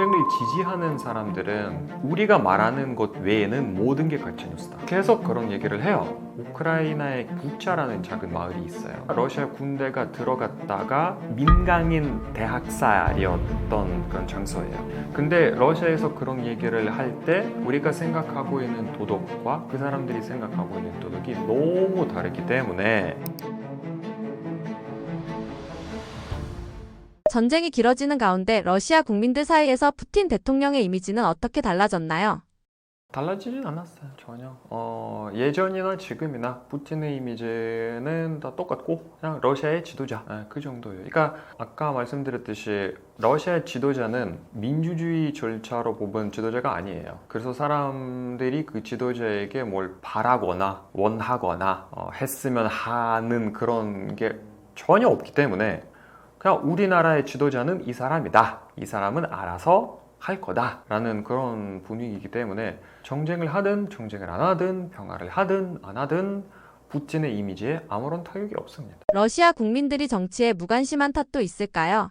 전쟁을 지지하는 사람들은 우리가 말하는 것 외에는 모든 게 가짜뉴스다. 계속 그런 얘기를 해요. 우크라이나에 부차라는 작은 마을이 있어요. 러시아 군대가 들어갔다가 민간인 대학살이었던 그런 장소예요. 근데 러시아에서 그런 얘기를 할 때 우리가 생각하고 있는 도덕과 그 사람들이 생각하고 있는 도덕이 너무 다르기 때문에 전쟁이 길어지는 가운데 러시아 국민들 사이에서 푸틴 대통령의 이미지는 어떻게 달라졌나요? 달라지진 않았어요 전혀. 어, 예전이나 지금이나 푸틴의 이미지는 다 똑같고 그냥 러시아의 지도자 예, 그 정도예요. 그러니까 아까 말씀드렸듯이 러시아 지도자는 민주주의 절차로 뽑은 지도자가 아니에요. 그래서 사람들이 그 지도자에게 뭘 바라거나 원하거나 어, 했으면 하는 그런 게 전혀 없기 때문에 그냥 우리나라의 지도자는 이 사람이다 이 사람은 알아서 할 거다라는 그런 분위기이기 때문에 정쟁을 하든 정쟁을 안 하든 평화를 하든 안 하든 푸틴의 이미지에 아무런 타격이 없습니다. 러시아 국민들이 정치에 무관심한 탓도 있을까요?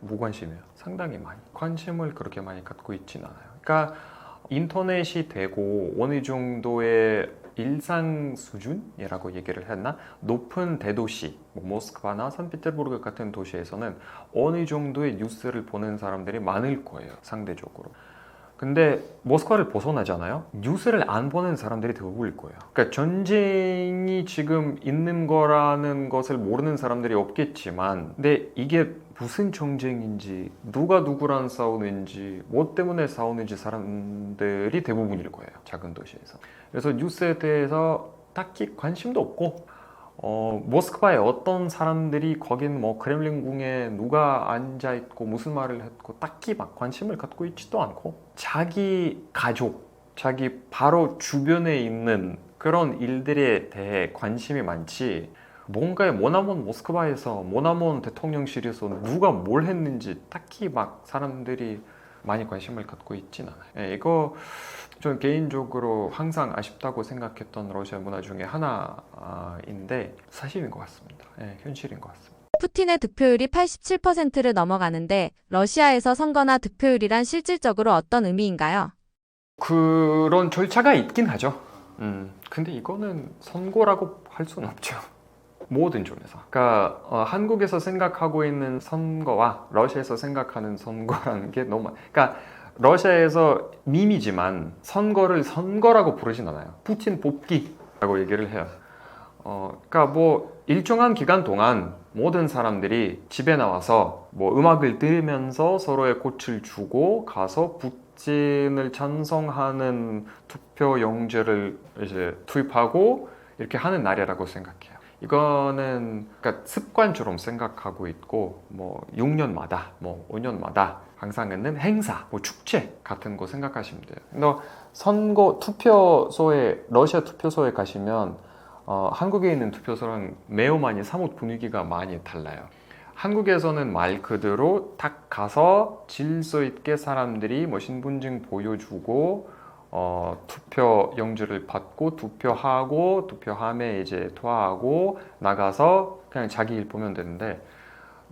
무관심해요. 상당히 많이 관심을 그렇게 많이 갖고 있진 않아요. 그러니까 인터넷이 되고 어느 정도의 일상 수준이라고 얘기를 했나? 높은 대도시 뭐 모스크바나 산피테르부르크 같은 도시에서는 어느 정도의 뉴스를 보는 사람들이 많을 거예요 상대적으로. 근데 모스크바를 벗어나잖아요. 뉴스를 안 보는 사람들이 대부분일 거예요. 그러니까 전쟁이 지금 있는 거라는 것을 모르는 사람들이 없겠지만 근데 이게 무슨 전쟁인지 누가 누구랑 싸우는지 뭐 때문에 싸우는지 사람들이 대부분일 거예요 작은 도시에서. 그래서 뉴스에 대해서 딱히 관심도 없고 어, 모스크바에 어떤 사람들이 거긴 뭐 크렘린궁에 누가 앉아 있고 무슨 말을 했고 딱히 막 관심을 갖고 있지도 않고 자기 가족, 자기 바로 주변에 있는 그런 일들에 대해 관심이 많지 뭔가에 모나몬 모스크바에서 모나몬 대통령실에서 누가 뭘 했는지 딱히 막 사람들이 많이 관심을 갖고 있진 않아요. 예, 이거 전 개인적으로 항상 아쉽다고 생각했던 러시아 문화 중에 하나인데 사실인 것 같습니다. 예, 현실인 것 같습니다. 푸틴의 득표율이 87%를 넘어가는데 러시아에서 선거나 득표율이란 실질적으로 어떤 의미인가요? 그런 절차가 있긴 하죠. 음, 근데 이거는 선거라고 할 수는 없죠. 모든 점에서. 그러니까 어, 한국에서 생각하고 있는 선거와 러시아에서 생각하는 선거라는 게 너무 많- 그러니까 러시아에서 밈이지만 선거를 선거라고 부르진 않아요. 푸틴 뽑기라고 얘기를 해요. 어, 그러니까 뭐 일정한 기간 동안 모든 사람들이 집에 나와서 뭐 음악을 들으면서 서로의 꽃을 주고 가서 푸틴을 찬성하는 투표 용지를 이제 투입하고 이렇게 하는 날이라고 생각해요. 이거는 그러니까 습관처럼 생각하고 있고 뭐 6년마다 뭐 5년마다 항상 있는 행사, 뭐 축제 같은 거 생각하시면 돼요. 너 선거 투표소에 러시아 투표소에 가시면 어, 한국에 있는 투표소랑 매우 많이 사뭇 분위기가 많이 달라요. 한국에서는 말 그대로 딱 가서 질서 있게 사람들이 뭐 신분증 보여주고 어, 투표 용지를 받고 투표하고 투표함에 이제 토하고 나가서 그냥 자기 일 보면 되는데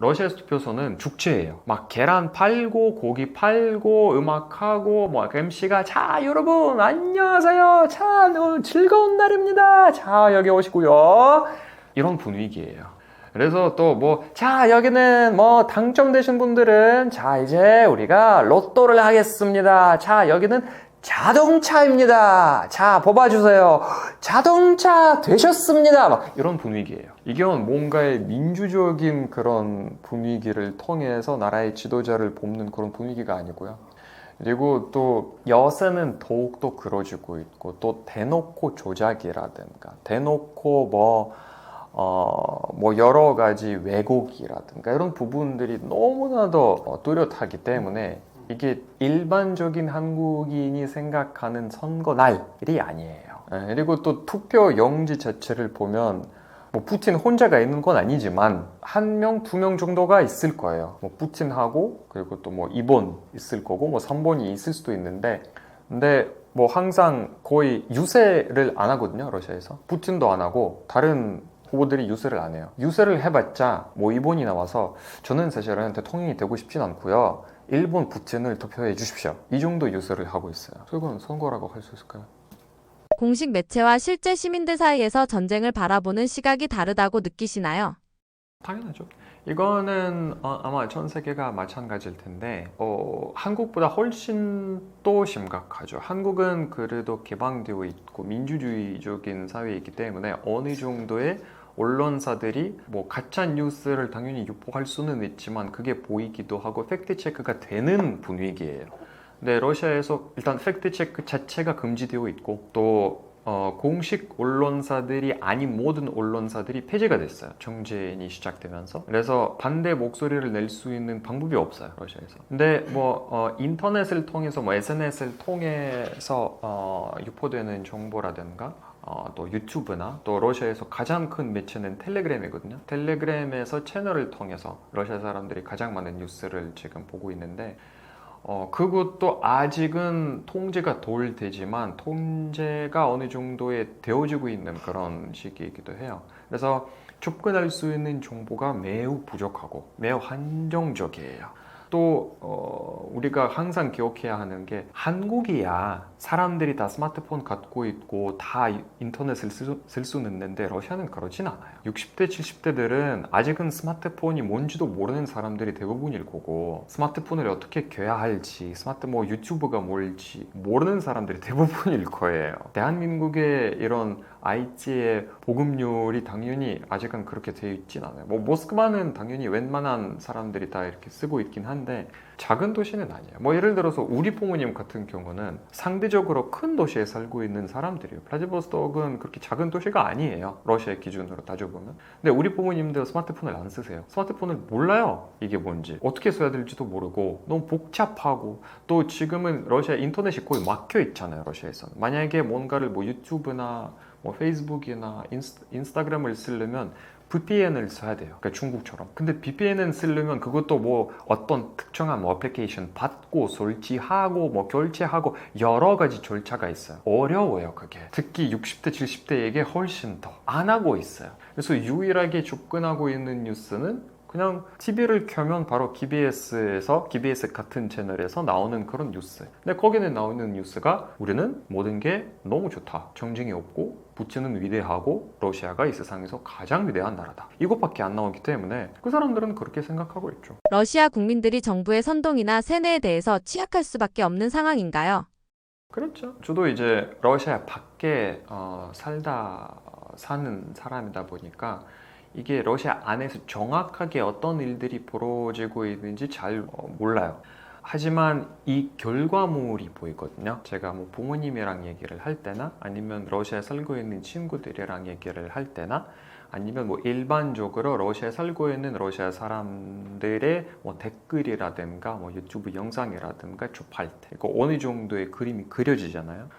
러시아 투표소는 축제예요. 막 계란 팔고 고기 팔고 음악하고 뭐 MC가 자 여러분 안녕하세요. 자 오늘 즐거운 날입니다. 자 여기 오시고요. 이런 분위기예요. 그래서 또 뭐 자 여기는 뭐 당첨되신 분들은 자 이제 우리가 로또를 하겠습니다. 자 여기는 자동차입니다. 자 뽑아주세요. 자동차 되셨습니다. 막 이런 분위기예요. 이건 뭔가의 민주적인 그런 분위기를 통해서 나라의 지도자를 뽑는 그런 분위기가 아니고요. 그리고 또 여세는 더욱더 그러지고 있고 또 대놓고 조작이라든가 대놓고 뭐 어, 뭐 여러 가지 왜곡이라든가 이런 부분들이 너무나도 어, 뚜렷하기 때문에 이게 일반적인 한국인이 생각하는 선거 날이 아니에요. 예, 그리고 또 투표 용지 자체를 보면 뭐 푸틴 혼자가 있는 건 아니지만 한 명, 두 명 정도가 있을 거예요. 뭐 푸틴하고 그리고 또 뭐 2번 있을 거고 뭐 3번이 있을 수도 있는데 근데 뭐 항상 거의 유세를 안 하거든요, 러시아에서. 푸틴도 안 하고 다른 후보들이 유세를 안 해요. 유세를 해봤자 뭐 2번이 나와서 저는 사실은 대통령이 되고 싶진 않고요. 일본 푸틴을 투표해 주십시오. 이 정도 유세를 하고 있어요. 그건 선거라고 할 수 있을까요? 공식 매체와 실제 시민들 사이에서 전쟁을 바라보는 시각이 다르다고 느끼시나요? 당연하죠. 이거는 어, 아마 전 세계가 마찬가지일 텐데 어, 한국보다 훨씬 또 심각하죠. 한국은 그래도 개방되어 있고 민주주의적인 사회이기 때문에 어느 정도의 언론사들이 뭐 가짜 뉴스를 당연히 유포할 수는 있지만 그게 보이기도 하고 팩트 체크가 되는 분위기예요. 근데 러시아에서 일단 팩트 체크 자체가 금지되어 있고 또 어, 공식 언론사들이 아닌 모든 언론사들이 폐지가 됐어요. 정쟁이 시작되면서. 그래서 반대 목소리를 낼 수 있는 방법이 없어요. 러시아에서. 근데 뭐 어, 인터넷을 통해서 뭐 SNS를 통해서 어, 유포되는 정보라든가 어, 또 유튜브나 또 러시아에서 가장 큰 매체는 텔레그램이거든요. 텔레그램에서 채널을 통해서 러시아 사람들이 가장 많은 뉴스를 지금 보고 있는데 어, 그것도 아직은 통제가 덜 되지만 통제가 어느 정도에 되어지고 있는 그런 시기이기도 해요. 그래서 접근할 수 있는 정보가 매우 부족하고 매우 한정적이에요. 또 어, 우리가 항상 기억해야 하는 게 한국이야 사람들이 다 스마트폰 갖고 있고 다 인터넷을 쓸, 쓸 수는 있는데 러시아는 그러진 않아요. 60대 70대들은 아직은 스마트폰이 뭔지도 모르는 사람들이 대부분일 거고 스마트폰을 어떻게 켜야 할지 스마트 뭐 유튜브가 뭘지 모르는 사람들이 대부분일 거예요. 대한민국의 이런 IT의 보급률이 당연히 아직은 그렇게 되어 있진 않아요. 뭐 모스크바는 당연히 웬만한 사람들이 다 이렇게 쓰고 있긴 한데 작은 도시는 아니에요. 뭐 예를 들어서 우리 부모님 같은 경우는 상대적으로 큰 도시에 살고 있는 사람들이에요. 플라디보스톡은 그렇게 작은 도시가 아니에요. 러시아 기준으로 따져보면. 근데 우리 부모님들 스마트폰을 안 쓰세요. 스마트폰을 몰라요. 이게 뭔지. 어떻게 써야 될지도 모르고 너무 복잡하고 또 지금은 러시아 인터넷이 거의 막혀 있잖아요. 러시아에서는. 만약에 뭔가를 뭐 유튜브나 뭐 페이스북이나 인스, 인스타그램을 쓰려면 VPN을 써야 돼요. 그러니까 중국처럼. 근데 VPN을 쓰려면 그것도 뭐 어떤 특정한 뭐 애플리케이션 받고 설치하고 뭐 결제하고 여러 가지 절차가 있어요. 어려워요, 그게. 특히 60대, 70대에게 훨씬 더 안 하고 있어요. 그래서 유일하게 접근하고 있는 뉴스는 그냥 TV를 켜면 바로 KBS에서 KBS 같은 채널에서 나오는 그런 뉴스. 근데 거기는 나오는 뉴스가 우리는 모든 게 너무 좋다. 정쟁이 없고 부친은 위대하고 러시아가 이 세상에서 가장 위대한 나라다. 이것밖에 안 나오기 때문에 그 사람들은 그렇게 생각하고 있죠. 러시아 국민들이 정부의 선동이나 세뇌에 대해서 취약할 수밖에 없는 상황인가요? 그렇죠. 저도 이제 러시아 밖에 어, 살다 어, 사는 사람이다 보니까 이게 러시아 안에서 정확하게 어떤 일들이 벌어지고 있는지 잘 어, 몰라요. 하지만 이 결과물이 보이거든요. 제가 뭐 부모님이랑 얘기를 할 때나 아니면 러시아에 살고 있는 친구들이랑 얘기를 할 때나 아니면 뭐 일반적으로 러시아에 살고 있는 러시아 사람들의 뭐 댓글이라든가 뭐 유튜브 영상이라든가 접할 때 이거 어느 정도의 그림이 그려지잖아요.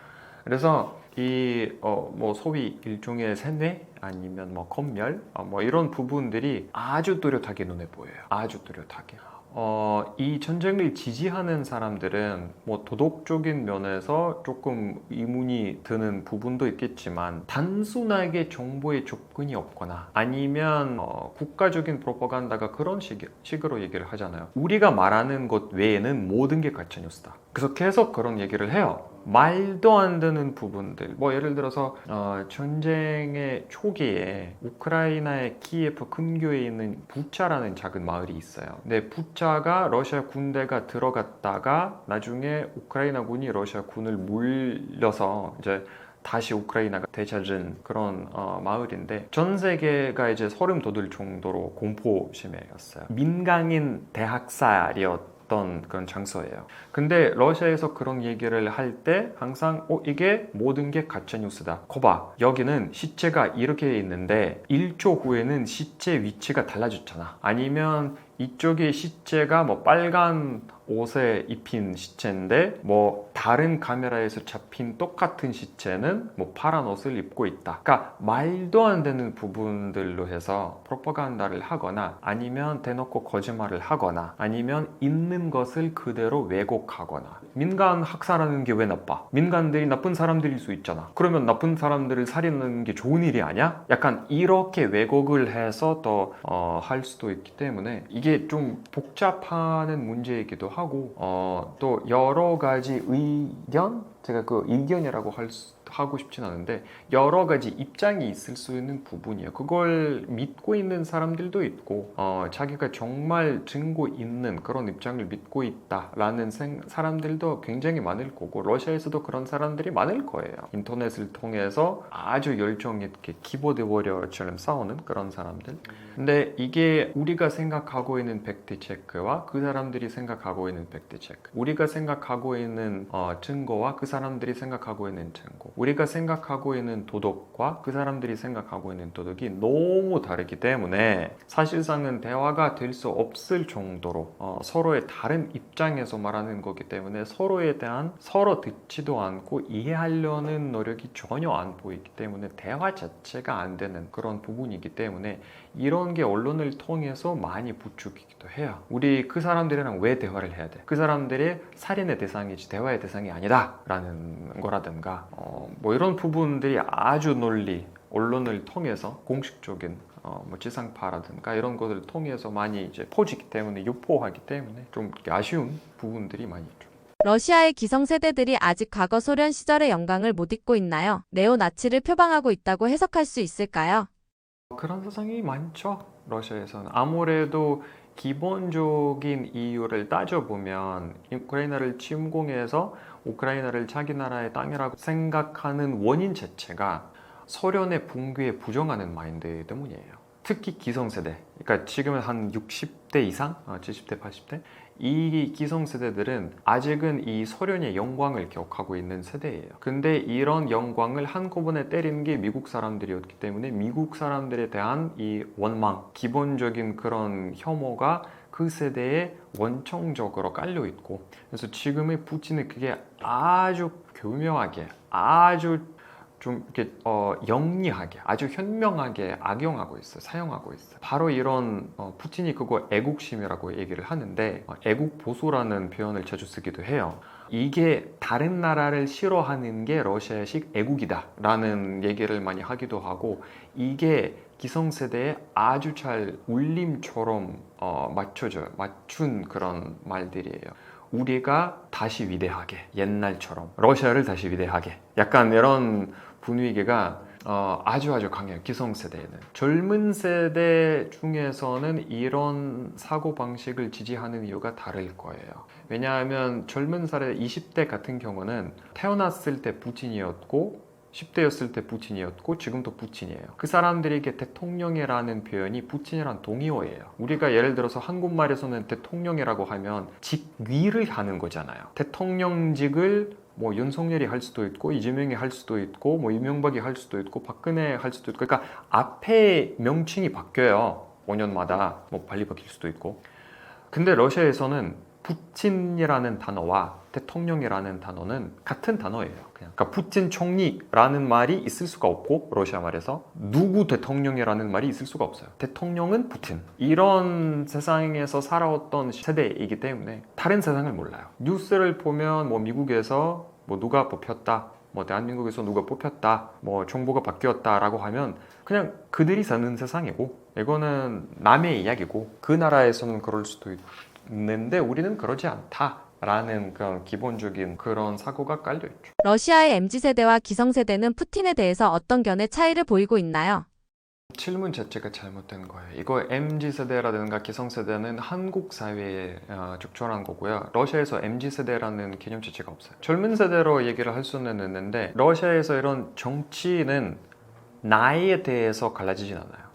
그래서 이 어 뭐 소위 일종의 세뇌 아니면 뭐 검열 어, 뭐 이런 부분들이 아주 뚜렷하게 눈에 보여요. 아주 뚜렷하게. 어, 이 전쟁을 지지하는 사람들은 뭐 도덕적인 면에서 조금 의문이 드는 부분도 있겠지만 단순하게 정보에 접근이 없거나 아니면 어, 국가적인 프로파간다가 그런 식, 식으로 얘기를 하잖아요. 우리가 말하는 것 외에는 모든 게 가짜 뉴스다. 그래서 계속 그런 얘기를 해요. 말도 안 되는 부분들. 뭐 예를 들어서 어, 전쟁의 초기에 우크라이나의 키예프 근교에 있는 부차라는 작은 마을이 있어요. 근데 부차가 러시아 군대가 들어갔다가 나중에 우크라이나군이 러시아 군을 물려서 이제 다시 우크라이나가 되찾은 그런 어, 마을인데 전 세계가 이제 소름 돋을 정도로 공포심해였어요. 민간인 대학살이었. 던 그런 장소예요. 근데 러시아에서 그런 얘기를 할 때 항상 어 이게 모든 게 가짜 뉴스다. 거봐 여기는 시체가 이렇게 있는데 1초 후에는 시체 위치가 달라졌잖아. 아니면 이쪽의 시체가 뭐 빨간 옷에 입힌 시체인데 뭐 다른 카메라에서 잡힌 똑같은 시체는 뭐 파란 옷을 입고 있다. 그러니까 말도 안 되는 부분들로 해서 프로파간다를 하거나 아니면 대놓고 거짓말을 하거나 아니면 있는 것을 그대로 왜곡하거나 민간 학살하는 게 왜 나빠? 민간들이 나쁜 사람들일 수 있잖아. 그러면 나쁜 사람들을 살리는 게 좋은 일이 아니야? 약간 이렇게 왜곡을 해서 더 어, 할 수도 있기 때문에 이게 좀 복잡하는 문제이기도 하고 하고 어, 또 여러 가지 의견? 제가 그 의견이라고 할 수, 하고 싶진 않은데 여러 가지 입장이 있을 수 있는 부분이에요. 그걸 믿고 있는 사람들도 있고 어, 자기가 정말 증거 있는 그런 입장을 믿고 있다라는 생- 사람들도 굉장히 많을 거고 러시아에서도 그런 사람들이 많을 거예요. 인터넷을 통해서 아주 열정 있게 키보드 워리어처럼 싸우는 그런 사람들. 근데 이게 우리가 생각하고 있는 팩트 체크와 그 사람들이 생각하고 있는 팩트 체크, 우리가 생각하고 있는 어, 증거와 그 사람들이 생각하고 있는 증거, 우리가 생각하고 있는 도덕과 그 사람들이 생각하고 있는 도덕이 너무 다르기 때문에 사실상은 대화가 될 수 없을 정도로 어, 서로의 다른 입장에서 말하는 거기 때문에 서로에 대한 서로 듣지도 않고 이해하려는 노력이 전혀 안 보이기 때문에 대화 자체가 안 되는 그런 부분이기 때문에 이런 게 언론을 통해서 많이 부추기기도 해요. 우리 그 사람들이랑 왜 대화를 해야 돼? 그 사람들이 살인의 대상이지 대화의 대상이 아니다 라는 거라든가 어, 뭐 이런 부분들이 아주 널리 언론을 통해서 공식적인 어, 뭐 지상파라든가 이런 것을 통해서 많이 이제 퍼지기 때문에 유포하기 때문에 좀 아쉬운 부분들이 많이 있죠. 러시아의 기성세대들이 아직 과거 소련 시절의 영광을 못 잊고 있나요? 네오나치를 표방하고 있다고 해석할 수 있을까요? 그런 세상이 많죠. 러시아에서는 아무래도 기본적인 이유를 따져보면 우크라이나를 침공해서 우크라이나를 자기 나라의 땅이라고 생각하는 원인 자체가 소련의 붕괴에 부정하는 마인드 때문이에요. 특히 기성세대, 그러니까 지금은 한 60대 이상, 어, 70대, 80대 이 기성 세대들은 아직은 이 소련의 영광을 기억하고 있는 세대예요. 근데 이런 영광을 한꺼번에 때리는 게 미국 사람들이었기 때문에 미국 사람들에 대한 이 원망, 기본적인 그런 혐오가 그 세대에 원청적으로 깔려 있고 그래서 지금의 푸틴은 그게 아주 교묘하게 아주 좀 이렇게 어, 영리하게 아주 현명하게 악용하고 있어요 사용하고 있어요. 바로 이런 어, 푸틴이 그거 애국심이라고 얘기를 하는데 어, 애국 보수라는 표현을 자주 쓰기도 해요. 이게 다른 나라를 싫어하는 게 러시아식 애국이다 라는 얘기를 많이 하기도 하고 이게 기성세대에 아주 잘 울림처럼 어, 맞춰져요 맞춘 그런 말들이에요. 우리가 다시 위대하게 옛날처럼 러시아를 다시 위대하게. 약간 이런 분위기가 어, 아주 아주 강해요 기성 세대에는 젊은 세대 중에서는 이런 사고 방식을 지지하는 이유가 다를 거예요 왜냐하면 젊은 세대 20대 같은 경우는 태어났을 때 푸틴이었고 10대였을 때 푸틴이었고 지금도 푸틴이에요. 그 사람들에게 대통령이라는 표현이 푸틴이란 동의어예요. 우리가 예를 들어서 한국말에서는 대통령이라고 하면 직위를 하는 거잖아요. 대통령직을 뭐 윤석열이 할 수도 있고 이재명이 할 수도 있고 뭐 이명박이 할 수도 있고 박근혜 할 수도 있고 그러니까 앞에 명칭이 바뀌어요. 5년마다 뭐 빨리 바뀔 수도 있고. 근데 러시아에서는 푸틴이라는 단어와 대통령이라는 단어는 같은 단어예요. 그냥. 그러니까 푸틴 총리라는 말이 있을 수가 없고 러시아 말에서 누구 대통령이라는 말이 있을 수가 없어요. 대통령은 푸틴. 이런 세상에서 살아왔던 세대이기 때문에 다른 세상을 몰라요. 뉴스를 보면 뭐 미국에서 뭐 누가 뽑혔다. 뭐 대한민국에서 누가 뽑혔다. 뭐 정부가 바뀌었다라고 하면 그냥 그들이 사는 세상이고 이거는 남의 이야기고 그 나라에서는 그럴 수도 있는데 우리는 그러지 않다 라는 그런 기본적인 그런 사고가 깔려 있죠. 러시아의 MZ세대와 기성 세대는 푸틴에 대해서 어떤 견해 차이를 보이고 있나요? 질문 자체가 잘못된 거예요. 이거 MZ 세대라든가 기성 세대는 한국 사회에 어, 적절한 거고요. 러시아에서 MZ 세대라는 개념 자체가 없어요. 젊은 세대로 얘기를 할 수는 있는데 러시아에서 이런 정치는 나이에 대해서 갈라지진 않아요.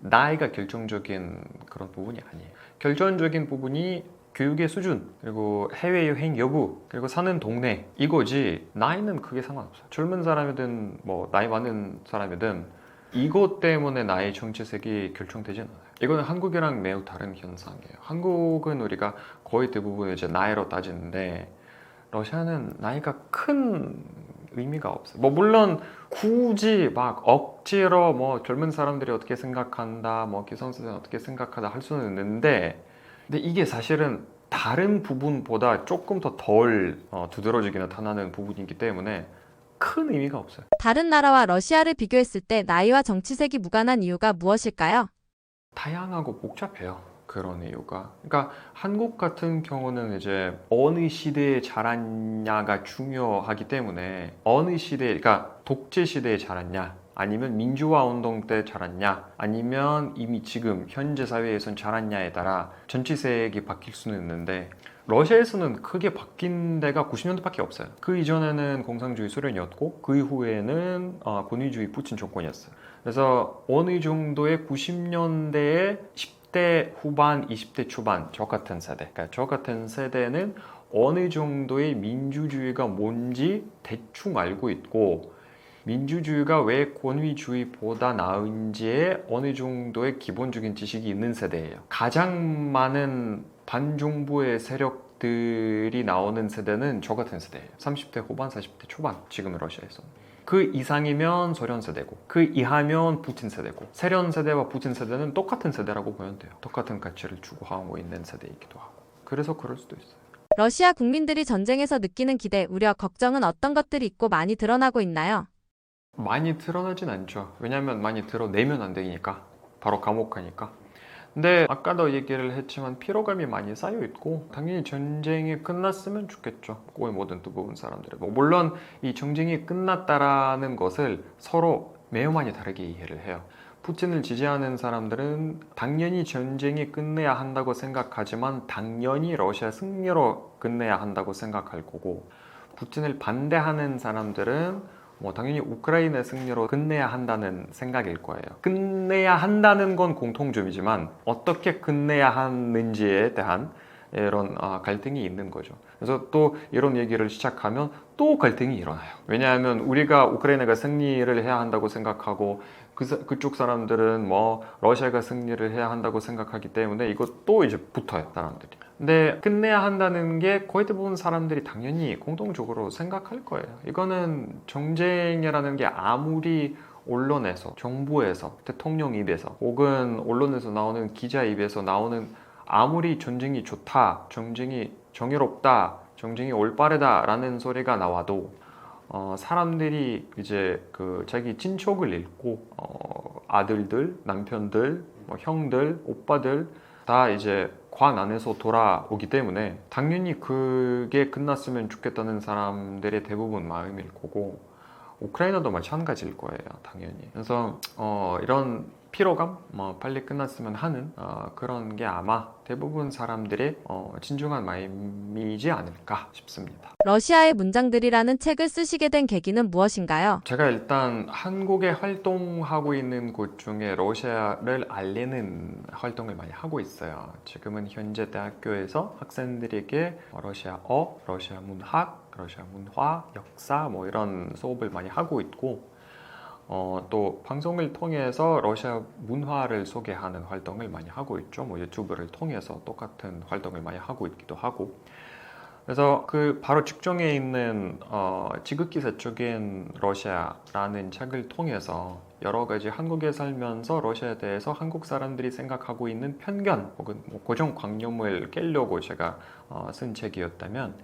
나이가 결정적인 그런 부분이 아니에요. 결정적인 부분이 교육의 수준 그리고 해외 여행 여부 그리고 사는 동네 이거지 나이는 크게 상관없어요. 젊은 사람이든 뭐 나이 많은 사람이든 이것 때문에 나의 정치색이 결정되진 않아요. 이거는 한국이랑 매우 다른 현상이에요. 한국은 우리가 거의 대부분 이제 나이로 따지는데 러시아는 나이가 큰 의미가 없어요. 뭐 물론 굳이 막 억지로 뭐 젊은 사람들이 어떻게 생각한다, 뭐 기성세대는 어떻게 생각하다 할 수는 있는데, 근데 이게 사실은 다른 부분보다 조금 더덜 어, 두드러지게 나타나는 부분이기 때문에 큰 의미가 없어요. 다른 나라와 러시아를 비교했을 때 나이와 정치색이 무관한 이유가 무엇일까요? 다양하고 복잡해요. 그런 이유가. 그러니까 한국 같은 경우는 이제 어느 시대에 자랐냐가 중요하기 때문에 어느 시대, 그러니까 독재 시대에 자랐냐, 아니면 민주화 운동 때 자랐냐, 아니면 이미 지금 현재 사회에선 자랐냐에 따라 정치색이 바뀔 수는 있는데 러시아에서는 크게 바뀐 데가 90년대밖에 없어요. 그 이전에는 공산주의 소련이었고 그 이후에는 어, 권위주의 푸틴 정권이었어요. 그래서 어느 정도의 90년대에 10대 후반, 20대 초반 저 같은 세대, 그러니까 저 같은 세대는 어느 정도의 민주주의가 뭔지 대충 알고 있고 민주주의가 왜 권위주의보다 나은지에 어느 정도의 기본적인 지식이 있는 세대예요. 가장 많은 반정부의 세력 들이 나오는 세대는 저 같은 세대예요. 30대 후반, 40대 초반 지금 러시아에서. 그 이상이면 소련 세대고 그 이하면 푸틴 세대고 세련 세대와 푸틴 세대는 똑같은 세대라고 보면 돼요. 똑같은 가치를 추구하고 있는 세대이기도 하고 그래서 그럴 수도 있어요. 러시아 국민들이 전쟁에서 느끼는 기대, 우려, 걱정은 어떤 것들이 있고 많이 드러나고 있나요? 많이 드러나진 않죠. 왜냐하면 많이 드러내면 안 되니까 바로 감옥 가니까. 근데 아까도 얘기를 했지만 피로감이 많이 쌓여 있고 당연히 전쟁이 끝났으면 좋겠죠. 거의 모든 대부분 사람들이. 뭐 물론 이 전쟁이 끝났다라는 것을 서로 매우 많이 다르게 이해를 해요. 푸틴을 지지하는 사람들은 당연히 전쟁이 끝내야 한다고 생각하지만 당연히 러시아 승리로 끝내야 한다고 생각할 거고 푸틴을 반대하는 사람들은 뭐 당연히 우크라이나 승리로 끝내야 한다는 생각일 거예요. 끝내야 한다는 건 공통점이지만 어떻게 끝내야 하는지에 대한 이런 아, 갈등이 있는 거죠. 그래서 또 이런 얘기를 시작하면 또 갈등이 일어나요. 왜냐하면 우리가 우크라이나가 승리를 해야 한다고 생각하고 그, 사- 그쪽 사람들은 뭐 러시아가 승리를 해야 한다고 생각하기 때문에 이것도 이제 붙어요 사람들이. 근데 끝내야 한다는 게 거의 대부분 사람들이 당연히 공통적으로 생각할 거예요. 이거는 정쟁이라는 게 아무리 언론에서, 정부에서, 대통령 입에서, 혹은 언론에서 나오는 기자 입에서 나오는 아무리 전쟁이 좋다, 전쟁이 정의롭다, 전쟁이 올바르다라는 소리가 나와도 어, 사람들이 이제 그 자기 친척을 잃고 어, 아들들, 남편들, 뭐 형들, 오빠들 다 이제 관 안에서 돌아오기 때문에 당연히 그게 끝났으면 좋겠다는 사람들의 대부분 마음일 거고 우크라이나도 마찬가지일 거예요, 당연히. 그래서 어, 이런 피로감, 뭐 빨리 끝났으면 하는 어, 그런 게 아마 대부분 사람들의 어, 진중한 마음이지 않을까 싶습니다. 러시아의 문장들이라는 책을 쓰시게 된 계기는 무엇인가요? 제가 일단 한국에 활동하고 있는 곳 중에 러시아를 알리는 활동을 많이 하고 있어요. 지금은 현재 대학교에서 학생들에게 러시아어, 러시아 문학, 러시아 문화, 역사 뭐 이런 수업을 많이 하고 있고 어, 또 방송을 통해서 러시아 문화를 소개하는 활동을 많이 하고 있죠. 뭐 유튜브를 통해서 똑같은 활동을 많이 하고 있기도 하고. 그래서 그 바로 직종에 있는 어, 지극기사적인 러시아라는 책을 통해서 여러 가지 한국에 살면서 러시아에 대해서 한국 사람들이 생각하고 있는 편견 혹은 뭐 고정관념을 깨려고 제가 어, 쓴 책이었다면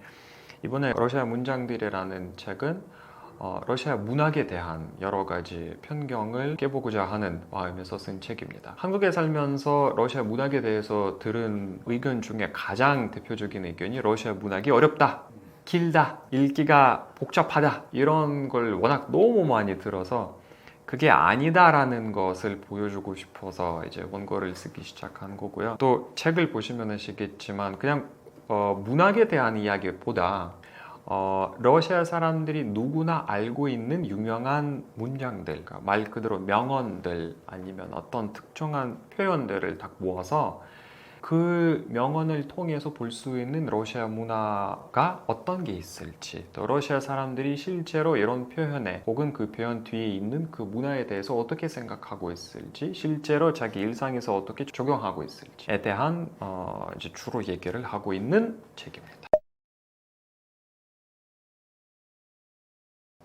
이번에 러시아 문장들이라는 책은 어, 러시아 문학에 대한 여러 가지 편견을 깨보고자 하는 마음에서 쓴 책입니다. 한국에 살면서 러시아 문학에 대해서 들은 의견 중에 가장 대표적인 의견이 러시아 문학이 어렵다. 길다, 읽기가 복잡하다 이런 걸 워낙 너무 많이 들어서 그게 아니다라는 것을 보여주고 싶어서 이제 원고를 쓰기 시작한 거고요. 또 책을 보시면 아시겠지만 그냥 어, 문학에 대한 이야기보다 어, 러시아 사람들이 누구나 알고 있는 유명한 문장들, 그러니까 말 그대로 명언들 아니면 어떤 특정한 표현들을 딱 모아서 그 명언을 통해서 볼 수 있는 러시아 문화가 어떤 게 있을지, 또 러시아 사람들이 실제로 이런 표현에 혹은 그 표현 뒤에 있는 그 문화에 대해서 어떻게 생각하고 있을지, 실제로 자기 일상에서 어떻게 적용하고 있을지에 대한 어, 이제 주로 얘기를 하고 있는 책입니다.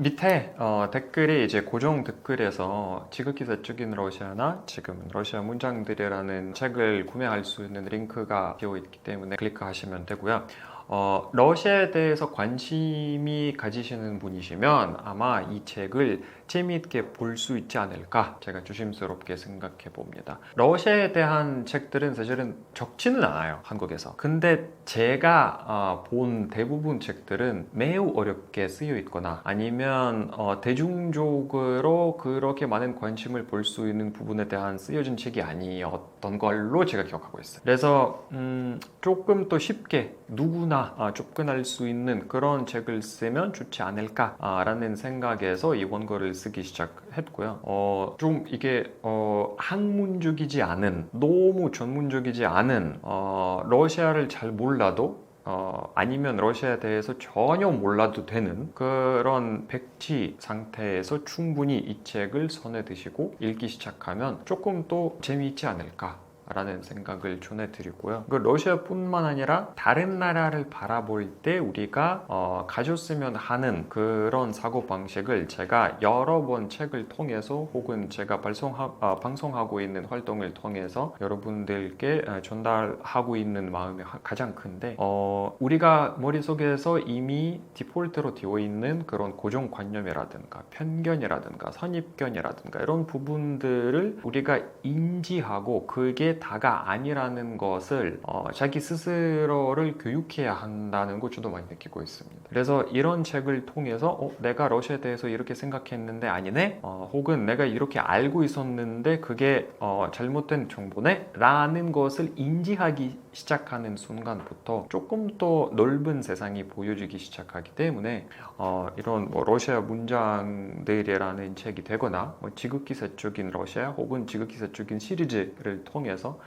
밑에 어, 댓글이 이제 고정 댓글에서 지극히 사적인 러시아나 지금 러시아 문장들이라는 책을 구매할 수 있는 링크가 되어 있기 때문에 클릭하시면 되고요. 어, 러시아에 대해서 관심이 가지시는 분이시면 아마 이 책을 재미있게 볼 수 있지 않을까 제가 조심스럽게 생각해 봅니다. 러시아에 대한 책들은 사실은 적지는 않아요 한국에서. 근데 제가 어, 본 대부분 책들은 매우 어렵게 쓰여 있거나 아니면 어, 대중적으로 그렇게 많은 관심을 볼 수 있는 부분에 대한 쓰여진 책이 아니었던 걸로 제가 기억하고 있어요. 그래서 음, 조금 더 쉽게 누구나 아, 접근할 수 있는 그런 책을 쓰면 좋지 않을까라는 생각에서 이 원고를 쓰기 시작했고요. 어, 좀 이게 어, 학문적이지 않은 너무 전문적이지 않은 어, 러시아를 잘 몰라도 어, 아니면 러시아에 대해서 전혀 몰라도 되는 그런 백지 상태에서 충분히 이 책을 손에 드시고 읽기 시작하면 조금 또 재미있지 않을까. 라는 생각을 전해드리고요. 그 러시아뿐만 아니라 다른 나라를 바라볼 때 우리가 어, 가졌으면 하는 그런 사고 방식을 제가 여러 번 책을 통해서 혹은 제가 발송하, 아, 방송하고 있는 활동을 통해서 여러분들께 아, 전달하고 있는 마음이 하- 가장 큰데 어, 우리가 머릿속에서 이미 디폴트로 되어 있는 그런 고정관념이라든가 편견이라든가 선입견이라든가 이런 부분들을 우리가 인지하고 그게 다가 아니라는 것을 어, 자기 스스로를 교육해야 한다는 걸 저도 많이 느끼고 있습니다. 그래서 이런 책을 통해서 어, 내가 러시아에 대해서 이렇게 생각했는데 아니네, 어, 혹은 내가 이렇게 알고 있었는데 그게 어, 잘못된 정보네, 라는 것을 인지하기 시작하는 순간부터 조금 더 넓은 세상이 보여지기 시작하기 때문에 어, 이런 뭐 러시아 문장들이라는 책이 되거나 뭐 지극히 세적인 러시아 혹은 지극히 세적인 시리즈를 통해서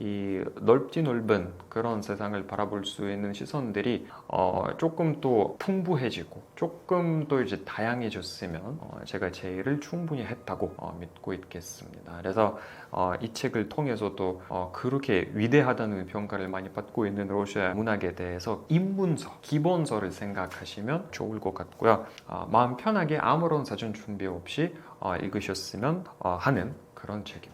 이 넓지 넓은 그런 세상을 바라볼 수 있는 시선들이 어, 조금 또 풍부해지고 조금 더 이제 다양해졌으면 어, 제가 제의를 충분히 했다고 어, 믿고 있겠습니다. 그래서 어, 이 책을 통해서도 어, 그렇게 위대하다는 평가를 많이 받고 있는 러시아 문학에 대해서 입문서, 기본서를 생각하시면 좋을 것 같고요. 어, 마음 편하게 아무런 사전 준비 없이 어, 읽으셨으면 어, 하는 그런 책입니다.